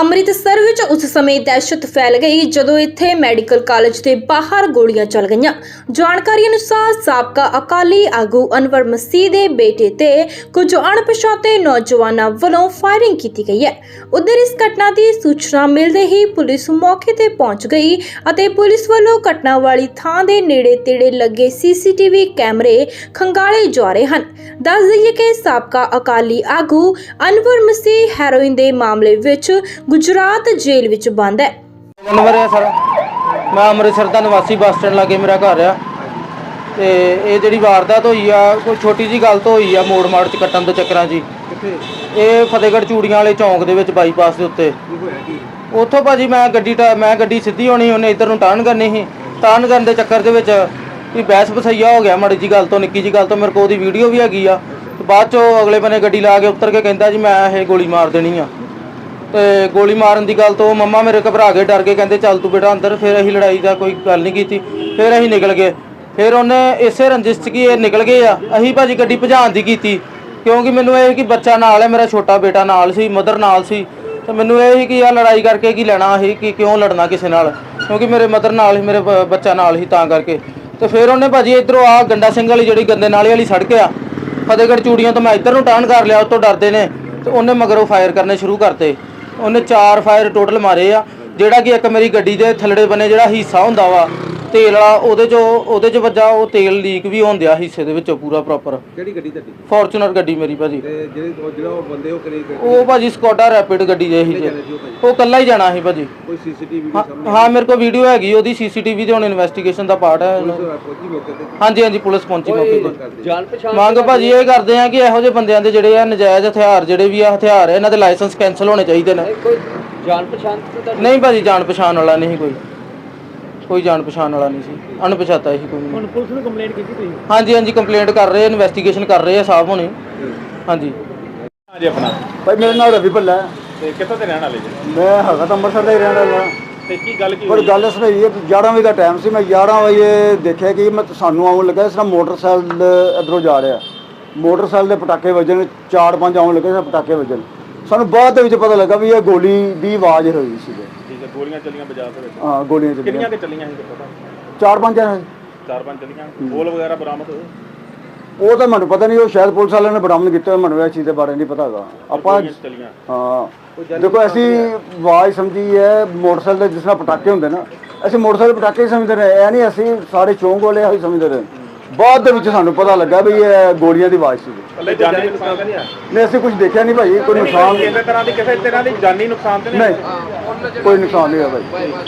ਅੰਮ੍ਰਿਤਸਰ ਵਿੱਚ ਉਸ ਸਮੇਂ ਦਹਿਸ਼ਤ ਫੈਲ ਗਈ ਜਦੋਂ ਇੱਥੇ ਮੈਡੀਕਲ ਕਾਲਜ ਦੇ ਬਾਹਰ ਗੋਲੀਆਂ ਚੱਲ ਗਈਆਂ। ਜਾਣਕਾਰੀ ਅਨੁਸਾਰ ਸਾਬਕਾ ਅਕਾਲੀ ਆਗੂ ਅਨਵਰ ਮਸੀਹ ਦੇ ਬੇਟੇ ਤੇ ਕੁਝ ਅਣਪਛਾਤੇ ਨੌਜਵਾਨਾਂ ਵੱਲੋਂ ਫਾਇਰਿੰਗ ਕੀਤੀ ਗਈ ਹੈ। ਉਧਰ ਇਸ ਘਟਨਾ ਦੀ ਸੂਚਨਾ ਮਿਲਦੇ ਹੀ ਪੁਲਿਸ ਮੌਕੇ ਤੇ ਪਹੁੰਚ ਗਈ ਅਤੇ ਪੁਲਿਸ ਵੱਲੋਂ ਘਟਨਾ ਵਾਲੀ ਥਾਂ ਦੇ ਨੇੜੇ ਤੇੜੇ ਲੱਗੇ ਸੀਸੀਟੀਵੀ ਕੈਮਰੇ ਖੰਗਾਲੇ ਜਾ ਰਹੇ ਹਨ। ਦੱਸ ਦਈਏ ਕਿ ਸਾਬਕਾ ਅਕਾਲੀ ਆਗੂ ਅਨਵਰ ਮਸੀਹ ਹੈਰੋਇਨ ਦੇ ਮਾਮਲੇ ਵਿੱਚ ਗੁਜਰਾਤ ਜੇਲ੍ਹ ਵਿੱਚ ਬੰਦ ਹੈ। ਨੰਬਰ ਹੈ ਸਰ। ਮੈਂ ਅੰਮ੍ਰਿਤਸਰ ਦਾ ਨਿਵਾਸੀ ਬੱਸ ਸਟੈਂਡ ਲਾਗੇ ਮੇਰਾ ਘਰ ਆ। ਤੇ ਇਹ ਜਿਹੜੀ ਵਾਰਦਾਤ ਹੋਈ ਆ, ਕੋਈ ਛੋਟੀ ਜੀ ਗੱਲ ਤੋਂ ਹੋਈ ਆ, ਮੋੜ ਮਾੜ ਚ ਕੱਟਣ ਦੇ ਚੱਕਰਾਂ ਜੀ ਇਹ ਫਤਿਹਗੜ੍ਹ ਚੂੜੀਆਂ ਵਾਲੇ ਚੌਂਕ ਦੇ ਵਿੱਚ ਬਾਈਪਾਸ ਦੇ ਉੱਤੇ। ਉੱਥੋਂ ਭਾਜੀ ਮੈਂ ਗੱਡੀ ਟਾ- ਮੈਂ ਗੱਡੀ ਸਿੱਧੀ ਹੋਣੀ ਉਹਨੇ ਇੱਧਰ ਨੂੰ ਟਰਨ ਕਰਨੀ ਸੀ। ਟਰਨ ਕਰਨ ਦੇ ਚੱਕਰ ਦੇ ਵਿੱਚ ਵੀ ਬਹਿਸ ਬਸਈਆ ਹੋ ਗਿਆ, ਮਾੜੀ ਜੀ ਗੱਲ ਤੋਂ, ਨਿੱਕੀ ਜੀ ਗੱਲ ਤੋਂ, ਮੇਰੇ ਕੋਲ ਉਹਦੀ ਵੀਡੀਓ ਵੀ ਹੈਗੀ ਆ। ਤੇ ਬਾਅਦ ਚੋਂ ਅਗਲੇ ਬੰਨੇ ਗੱਡੀ ਲਾ ਕੇ ਉੱਤਰ ਕੇ ਕਹਿੰਦਾ ਜੀ, ਮੈਂ ਇਹ ਗੋਲੀ ਮਾਰ ਦੇਣੀ ਆ। ਤੇ ਗੋਲੀ ਮਾਰਨ ਦੀ ਗੱਲ ਤੋਂ ਮੰਮਾ ਮੇਰੇ ਘਬਰਾ ਕੇ, ਡਰ ਕੇ ਕਹਿੰਦੇ, ਚੱਲ ਤੂੰ ਬੇਟਾ ਅੰਦਰ, ਫਿਰ ਅਸੀਂ ਲੜਾਈ ਦਾ ਕੋਈ ਗੱਲ ਨਹੀਂ ਕੀਤੀ, ਫਿਰ ਅਸੀਂ ਨਿਕਲ ਗਏ। ਫਿਰ ਉਹਨੇ ਇਸੇ ਰੰਜਿਸ਼ 'ਚ ਕੀ ਇਹ ਨਿਕਲ ਗਏ ਆ, ਅਸੀਂ ਭਾਜੀ ਗੱਡੀ ਭਜਾਉਣ ਦੀ ਕੀਤੀ, ਕਿਉਂਕਿ ਮੈਨੂੰ ਇਹ ਕਿ ਬੱਚਾ ਨਾਲ ਹੈ, ਮੇਰਾ ਛੋਟਾ ਬੇਟਾ ਨਾਲ ਸੀ ਮਦਰ ਨਾਲ ਸੀ, ਤੇ ਮੈਨੂੰ ਇਹ ਹੀ ਕਿ ਆ ਲੜਾਈ ਕਰਕੇ ਕੀ ਲੈਣਾ ਸੀ ਕਿ ਕਿਉਂ ਲੜਨਾ ਕਿਸੇ ਨਾਲ, ਕਿਉਂਕਿ ਮੇਰੇ ਮਦਰ ਨਾਲ ਸੀ, ਮੇਰੇ ਬ- ਬੱਚਾ ਨਾਲ ਸੀ, ਤਾਂ ਕਰਕੇ। ਤੇ ਫਿਰ ਉਹਨੇ ਭਾਜੀ ਇਧਰੋਂ ਆ ਗੰਡਾ ਸਿੰਘ ਵਾਲੀ ਜਿਹੜੀ ਗੰਦੇ ਨਾਲੇ ਵਾਲੀ ਸੜਕ ਆ, ਫਤਿਹਗੜ੍ਹ ਚੂੜੀਆਂ ਤੋਂ ਮੈਂ ਇੱਧਰ ਨੂੰ ਟਰਨ ਕਰ ਲਿਆ, ਉਹ ਤੋਂ ਡਰਦੇ ਨੇ, ਤੇ ਉਹਨੇ ਮਗਰੋਂ ਫਾਇਰ ਕਰਨੇ ਸ਼ੁਰੂ ਕਰਤੇ। ਉਹਨੇ ਚਾਰ ਫਾਇਰ ਟੋਟਲ ਮਾਰੇ ਆ, ਜਿਹੜਾ ਕਿ ਇੱਕ ਮੇਰੀ ਗੱਡੀ ਦੇ ਥੱਲੜੇ ਬੰਨੇ ਜਿਹੜਾ ਹਿੱਸਾ ਹੁੰਦਾ ਵਾ ਤੇਲ ਵਾਲਾ ਉਹਦੇ ਚੋਂ ਉਹਦੇ ਚ ਵੱਜਾ ਉਹ ਤੇਲ ਲੀਕ ਵੀ ਹੁੰਦਿਆ ਹਿੱਸੇ ਦੇ ਵਿੱਚੋਂ ਪੂਰਾ ਪ੍ਰੋਪਰ ਕਿਹੜੀ ਗੱਡੀ ਤੁਹਾਡੀ? ਫੋਰਚੂਨਰ ਗੱਡੀ ਮੇਰੀ ਭਾਜੀ। ਤੇ ਜਿਹੜੇ ਉਹ ਜਿਹੜਾ ਉਹ ਬੰਦੇ ਉਹ ਕਰੇ ਉਹ ਭਾਜੀ ਸਕੋਡਾ ਰੈਪਿਡ ਗੱਡੀ ਦੇ ਸੀ ਜੀ। ਜੀ ਉਹ ਕੱਲਾ ਹੀ ਜਾਣਾ ਸੀ ਭਾਜੀ। ਕੋਈ ਸੀਸੀਟੀਵੀ ਹਾਂ- ਸਾਹਮਣੇ? ਹਾਂ ਮੇਰੇ ਕੋਲ ਵੀਡੀਓ ਹੈਗੀ ਉਹਦੀ ਸੀਸੀਟੀਵੀ ਤੇ ਹੁਣ ਇਨਵੈਸਟੀਗੇਸ਼ਨ ਦਾ ਪਾਰਟ ਹੈ। ਪਹੁੰਚੀ ਮੌਕੇ ਤੇ? ਹਾਂਜੀ ਹਾਂਜੀ ਪੁਲਿਸ ਪਹੁੰਚੀ ਮੌਕੇ ਤੇ। ਕਰਦੇ। ਜਾਣ ਪਛਾਣ ਮੰਗ ਭਾਜੀ ਇਹ ਕਰਦੇ ਆ ਕਿ ਇਹੋ ਜਿਹੇ ਬੰਦਿਆਂ ਦੇ ਜਿਹੜੇ ਆ ਨਜਾਇਜ਼ ਹਥਿਆਰ ਜਿਹੜੇ ਵੀ ਆ ਹਥਿਆਰ ਇਹਨਾਂ ਦੇ ਲਾਇਸੈਂਸ ਕੈਨਸਲ ਹੋਣੇ ਚਾਹੀਦੇ ਨੇ। ਕੋਈ ਜਾਣ ਪਛਾਣ ਤਾਂ ਨਹੀਂ ਭਾਜੀ ਜਾਣ ਪਛਾਣ ਵਾਲਾ ਨਹੀਂ ਕੋਈ। ਕੋਈ ਜਾਣ ਪਛਾਣ ਵਾਲਾ ਨਹੀਂ ਸੀ ਅਣਪਛਾਤਾ ਸੀ ਕੋਈ ਨਹੀਂ। ਪੁਲਿਸ ਨੂੰ ਕੰਪਲੇਂਟ ਕੀਤੀ ਤੁਸੀਂ? ਹਾਂਜੀ ਹਾਂਜੀ ਕੰਪਲੇਂਟ ਕਰ ਰਹੇ ਇਨਵੈਸਟੀਗੇਸ਼ਨ ਕਰ ਰਹੇ ਆ ਸਾਹਿਬ ਹੁਣੇ। ਹਾਂਜੀ। ਜੀ ਆਪਣਾ। ਭਾਈ ਮੇਰਾ ਨਾਮ ਰਵੀ ਭੱਲਾ ਹੈ। ਤੇ ਕਿੱਥੋਂ ਦੇ ਰਹਿਣ ਵਾਲੇ ਜੀ? ਮੈਂ ਹੈਗਾ ਤਾਂ ਅੰਮ੍ਰਿਤਸਰ ਦਾ ਹੀ ਰਹਿਣ ਵਾਲਾ। ਤੇ ਕੀ ਗੱਲ ਕੀ ਪਰ ਹੋਈ? ਗੱਲ ਇਸ ਤਰ੍ਹਾਂ ਹੋਈ ਹੈ ਕਿ 11 ਵਜੇ ਦਾ ਟਾਈਮ ਸੀ ਮੈਂ 11 ਵਜੇ ਦੇਖਿਆ ਕਿ ਮੈਂ ਸਾਨੂੰ ਆਉਣ ਲੱਗਾ ਇਸ ਤਰ੍ਹਾਂ ਮੋਟਰਸਾਈਕਲ ਇਧਰੋਂ ਜਾ ਰਿਹਾ। ਮੋਟਰਸਾਈਕਲ ਦੇ ਪਟਾਕੇ ਵੱਜਣ ਚਾਰ ਪੰਜ ਆਉਣ ਲੱਗੇ ਪਟਾਕੇ ਵੱਜਣ। ਸਾਨੂੰ ਬਾਅਦ ਦੇ ਵਿੱਚ ਪਤਾ ਲੱਗਾ ਵੀ ਇਹ ਗੋਲੀ ਦੀ ਆਵਾਜ਼ ਹੋਈ ਸੀ ਠੀਕ ਹੈ ਗੋਲੀਆਂ ਚੱਲੀਆਂ ਬਾਜ਼ਾਰ ਦੇ ਵਿੱਚ? ਹਾਂ ਗੋਲੀਆਂ ਕਿੰਨੀਆਂ ਚੱਲੀਆਂ ਕਿ ਚੱਲੀਆਂ ਸੀ ਪਤਾ ਚਾਰ ਪੰਜ ਜਣੇ। ਚਾਰ ਪੰਜ ਚੱਲੀਆਂ? ਬੋਲ ਵਗੈਰਾ ਬਰਾਮਦ ਹੋਏ? ਉਹ ਤਾਂ ਮੈਨੂੰ ਪਤਾ ਨਹੀਂ ਉਹ ਸ਼ਾਇਦ ਪੁਲਿਸ ਵਾਲਿਆਂ ਨੇ ਬਰਾਮਦ ਕੀਤਾ ਹੋਇਆ, ਮੈਨੂੰ ਇਹ ਚੀਜ਼ ਦੇ ਬਾਰੇ ਨਹੀਂ ਪਤਾ ਹੈਗਾ। ਆਪਾਂ ਗੋਲੀਆਂ ਚੱਲੀਆਂ। ਹਾਂ। ਦੇਖੋ ਅਸੀਂ ਆਵਾਜ਼ ਸਮਝੀ ਹੈ ਮੋਟਰਸਾਈਕਲ ਦੇ ਜਿਸ ਤਰ੍ਹਾਂ ਪਟਾਕੇ ਹੁੰਦੇ ਨਾ ਅਸੀਂ ਮੋਟਰਸਾਈਕਲ ਪਟਾਕੇ ਹੀ ਸਮਝਦੇ ਰਹੇ। ਨਹੀਂ ਅਸੀਂ ਸਾਰੇ ਚੌਂਕ ਵਾਲੇ ਸਮਝਦੇ ਰਹੇ। ਬਾਅਦ ਦੇ ਵਿੱਚ ਸਾਨੂੰ ਪਤਾ ਲੱਗਾ ਵੀ ਇਹ ਗੋਲੀਆਂ ਦੀ ਆਵਾਜ਼ ਸੀ। ਜਾਨੀ ਨੁਕਸਾਨ ਤਾਂ ਨਹੀਂ ਆ? ਨਹੀਂ ਅਸੀਂ ਕੁਝ ਦੇਖਿਆ ਨਹੀਂ ਭਾਈ ਕੋਈ ਨੁਕਸਾਨ ਕਿਸੇ ਤਰ੍ਹਾਂ ਦੀ ਕਿਸੇ ਤਰ੍ਹਾਂ ਦੀ ਜਾਨੀ ਨੁਕਸਾਨ ਤੇ ਨਹੀਂ ਨਹੀਂ ਕੋਈ ਨੁਕਸਾਨ ਨਹੀਂ ਹੋਇਆ ਭਾਈ।